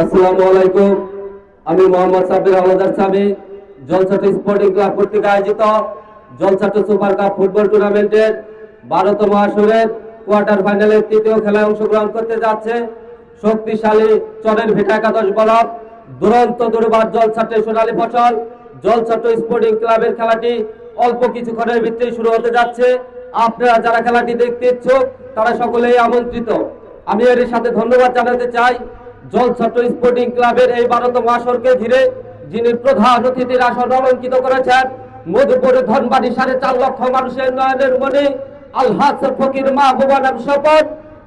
আসসালামু আলাইকুম। আমি মোহাম্মদ সাবির আলাদার সাবি জলছাট স্পোর্টিং ক্লাব কর্তৃক আয়োজিত জলছাট সুপার কাপ ফুটবল টুর্নামেন্টের বারোতম আসরের কোয়ার্টার ফাইনালের তৃতীয় খেলায় অংশগ্রহণ করতে যাচ্ছে শক্তিশালী চরের ভিটা একাদশ বলক, দুরন্ত দুর্বার জলছাটে সোনালী ফসল। জলছাট স্পোর্টিং ক্লাবের খেলাটি অল্প কিছুক্ষণের ভিতরেই শুরু হতে যাচ্ছে। আপনারা যারা খেলাটি দেখতে ইচ্ছুক, তারা সকলেই আমন্ত্রিত। আমি এর সাথে ধন্যবাদ জানাতে চাই। জলছাট স্পোর্টিং ক্লাবের এই বারোতম আসরকে ঘিরে যিনি প্রধান অতিথির আসন অলঙ্কিত করেছেন, মধুপুর ধনবাড়ি সাড়ে চার লক্ষ মানুষের নয়নের মনে আলহাজ ফকির মাহবুবানার শপথ,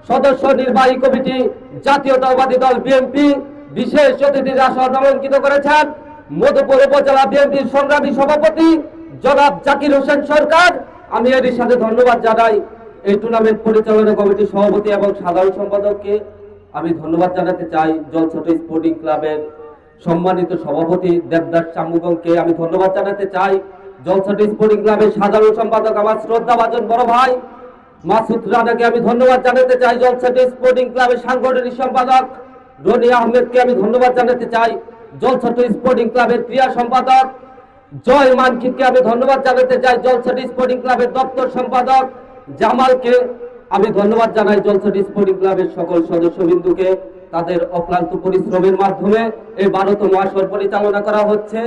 সদস্য নির্বাহী কমিটি, জাতীয়তাবাদী দল বিএনপি, বিশেষ অতিথির আসন অলঙ্কিত করেছেন, মধুপুর উপজেলা বিএনপির সংগ্রামী সভাপতি জনাব জাকির হোসেন সরকার। আমি এর সাথে ধন্যবাদ জানাই এই টুর্নামেন্ট পরিচালনা কমিটির সভাপতি এবং সাধারণ সম্পাদককে। আমি ধন্যবাদ জানাতে চাই জলছট স্পোর্টিং ক্লাবের সম্মানিত সভাপতি দেবদাস চামুগংকে আমি ধন্যবাদ জানাতে চাই জলছট স্পোর্টিং ক্লাবের সাধারণ সম্পাদক আমার শ্রদ্ধাভাজন বড় ভাই মাসুদ রানাকে। আমি ধন্যবাদ জানাতে চাই জলছট স্পোর্টিং ক্লাবের সাংগঠনিক সম্পাদক রনি আহমেদকে। আমি ধন্যবাদ জানাতে চাই জলছট স্পোর্টিং ক্লাবের ক্রিয়া সম্পাদক জয় মানকিনকে আমি ধন্যবাদ জানাতে চাই জলছট স্পোর্টিং ক্লাবের দপ্তর সম্পাদক জামালকে। আমি ধন্যবাদ জানাই জলছট স্পোর্টিং ক্লাবের সকল সদস্যবৃন্দুকে তাদের অক্লান্ত পরিশ্রমের মাধ্যমে এই বারোতম আসর পরিচালনা করা হচ্ছে।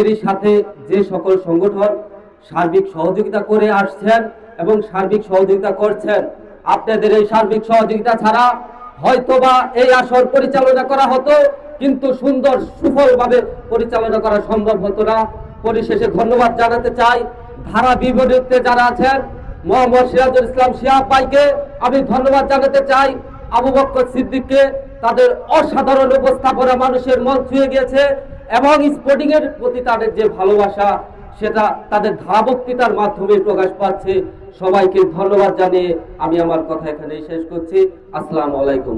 এরই সাথে যে সকল সংগঠন সার্বিক সহযোগিতা করে আসছেন এবং সার্বিক সহযোগিতা করছেন, আপনাদের এই সার্বিক সহযোগিতা ছাড়া হয়তোবা এই আসর পরিচালনা করা হতো, কিন্তু সুন্দর সুফলভাবে পরিচালনা করা সম্ভব হতো না। পরিশেষে ধন্যবাদ জানাতে চাই। ধারা বিপরীতে যারা আছেন মোহাম্মদ সিরাজুল ইসলাম শিয়া ভাইকে আমি ধন্যবাদ জানাতে চাই। আবু বক্কর সিদ্দিককে তাদের অসাধারণ উপস্থাপনা মানুষের মন ছুঁয়ে গিয়েছে এবং স্পোর্টিং এর প্রতি তাদের যে ভালোবাসা, সেটা তাদের ধারাবক্তিতার মাধ্যমে প্রকাশ পাচ্ছে। সবাইকে ধন্যবাদ জানিয়ে আমি আমার কথা এখানেই শেষ করছি। আসসালামু আলাইকুম।